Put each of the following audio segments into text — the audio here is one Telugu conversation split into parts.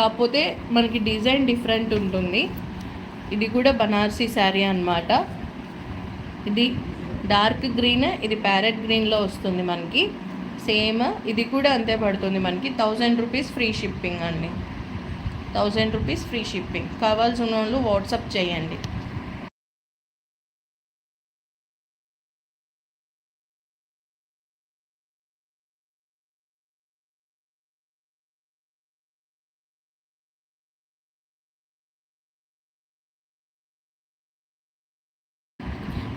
కాకపోతే మనకి డిజైన్ డిఫరెంట్ ఉంటుంది. ఇది కూడా బనార్సీ శారీ అన్నమాట. ఇది డార్క్ గ్రీన్ ఇది ప్యారెట్ గ్రీన్లో వస్తుంది మనకి. సేమ్ ఇది కూడా అంతే పడుతుంది మనకి. థౌజండ్ రూపీస్ ఫ్రీ షిప్పింగ్ అండి. Thousand rupees free shipping. కావాల్సిన వాళ్ళు వాట్సాప్ చేయండి.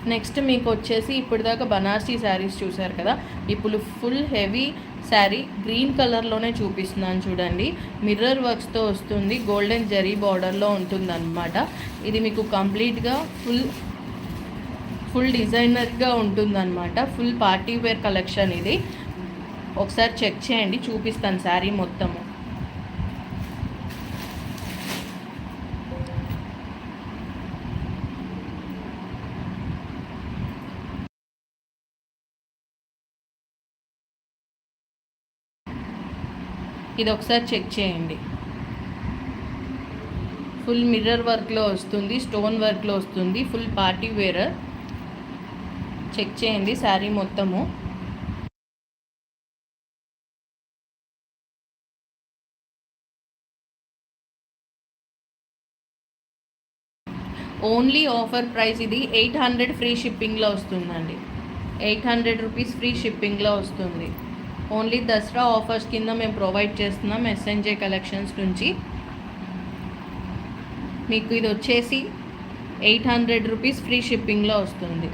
నెక్స్ట్ మీకు వచ్చేసి ఇప్పుడు దాకా బనారసీ శారీస్ చూసారు కదా? ఇప్పుడు ఫుల్ హెవీ శారీ గ్రీన్ కలర్లోనే చూపిస్తున్నాను చూడండి. మిర్రర్ వర్క్స్తో వస్తుంది గోల్డెన్ జరీ బార్డర్లో ఉంటుందన్నమాట. ఇది మీకు కంప్లీట్గా ఫుల్ ఫుల్ డిజైనర్గా ఉంటుందన్నమాట. ఫుల్ పార్టీ వేర్ కలెక్షన్ ఇది. ఒకసారి చెక్ చేయండి చూపిస్తాను శారీ మొత్తము. ఇది ఒకసారి చెక్ చేయండి. ఫుల్ మిర్రర్ వర్క్లో వస్తుంది స్టోన్ వర్క్లో వస్తుంది ఫుల్ పార్టీ వేర్ చెక్ చేయండి శారీ మొత్తము. ఓన్లీ ఆఫర్ ప్రైస్ ఇది ఎయిట్ హండ్రెడ్ ఫ్రీ షిప్పింగ్లో వస్తుందండి. ఎయిట్ హండ్రెడ్ రూపీస్ ఫ్రీ షిప్పింగ్లో వస్తుంది. ఓన్లీ దసరా ఆఫర్స్ కింద మేము ప్రొవైడ్ చేస్తున్నాం ఎస్ఎన్జే కలెక్షన్స్ నుంచి. మీకు ఇది వచ్చేసి ఎయిట్ హండ్రెడ్ రూపీస్ ఫ్రీ షిప్పింగ్లో వస్తుంది.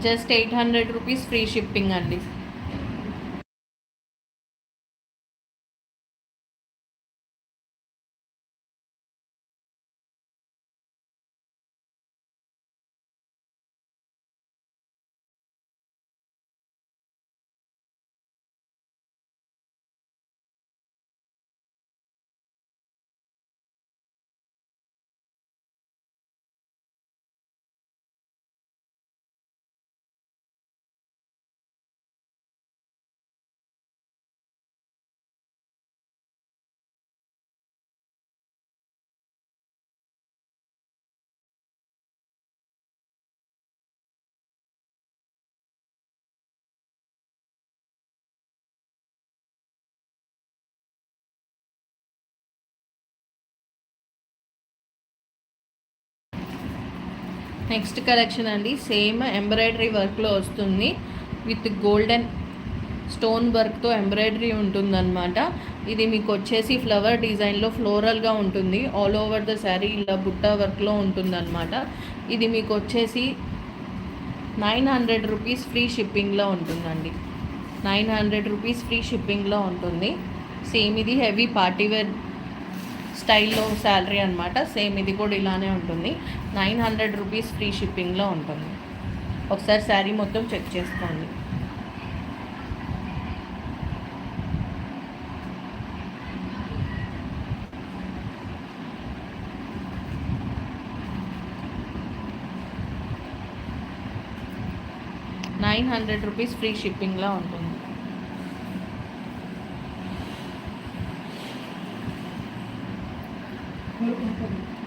Just eight hundred rupees free shipping అండి నెక్స్ట్ కలెక్షన్ అండి సేమ్ ఎంబ్రాయిడరీ వర్క్లో వస్తుంది. విత్ గోల్డెన్ స్టోన్ వర్క్తో ఎంబ్రాయిడరీ ఉంటుందన్నమాట. ఇది మీకు వచ్చేసి ఫ్లవర్ డిజైన్లో ఫ్లోరల్గా ఉంటుంది. ఆల్ ఓవర్ ద శారీ ఇలా బుట్ట వర్క్లో ఉంటుందన్నమాట. ఇది మీకు వచ్చేసి నైన్ హండ్రెడ్ రూపీస్ ఫ్రీ షిప్పింగ్లో ఉంటుందండి. నైన్ హండ్రెడ్ రూపీస్ ఫ్రీ షిప్పింగ్లో ఉంటుంది. సేమ్ ఇది హెవీ పార్టీవేర్ స్టైల్లో శాలరీ అనమాట సేమ్ ఇది కూడా ఇలానే ఉంటుంది. నైన్ హండ్రెడ్ రూపీస్ ఫ్రీ షిప్పింగ్లో ఉంటుంది. ఒకసారి శారీ మొత్తం చెక్ చేసుకోండి. నైన్ హండ్రెడ్ రూపీస్ ఫ్రీ షిప్పింగ్లో ఉంటుంది. Foi o tempo.